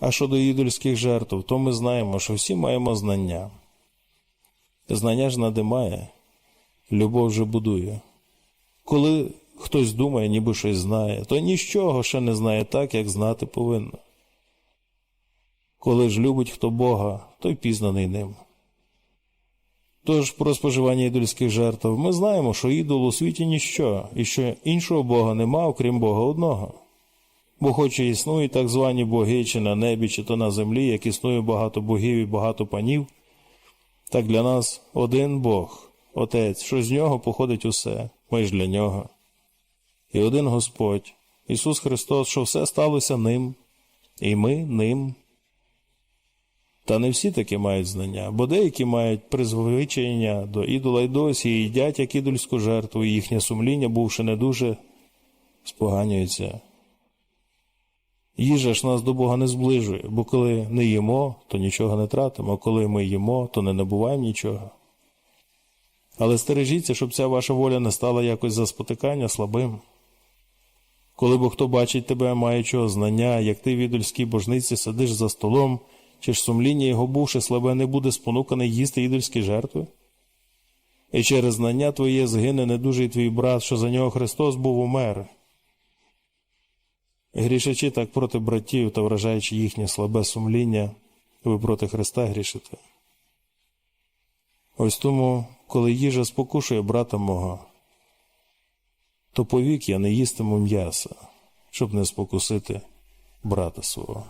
А щодо ідольських жертв, то ми знаємо, що всі маємо знання. Знання ж надимає, любов же будує. Коли хтось думає, ніби щось знає, то нічого ще не знає так, як знати повинно. Коли ж любить хто Бога, той пізнаний ним. Тож про споживання ідольських жертв ми знаємо, що ідол у світі ніщо, і що іншого Бога нема, окрім Бога одного. Бо хоч і існують так звані боги, чи на небі, чи то на землі, як існує багато богів і багато панів, так для нас один Бог, Отець, що з нього походить усе, ми ж для нього. І один Господь, Ісус Христос, що все сталося ним, і ми ним. Та не всі таки мають знання, бо деякі мають призвичення до ідола й досі і їдять як ідольську жертву, і їхнє сумління, бувши не дуже, споганюється. Їжа ж нас до Бога не зближує, бо коли не їмо, то нічого не тратимо, а коли ми їмо, то не набуваємо нічого. Але стережіться, щоб ця ваша воля не стала якось за спотикання слабим. Коли бо хто бачить тебе, маючого знання, як ти в ідольській божниці сидиш за столом, чи ж сумління його бувши слабе, не буде спонуканий їсти ідольські жертви? І через знання твоє згине недужий твій брат, що за нього Христос був умер. Грішачи так проти братів та вражаючи їхнє слабе сумління, ви проти Христа грішите. Ось тому, коли їжа спокушує брата мого, то повік я не їстиму м'яса, щоб не спокусити брата свого.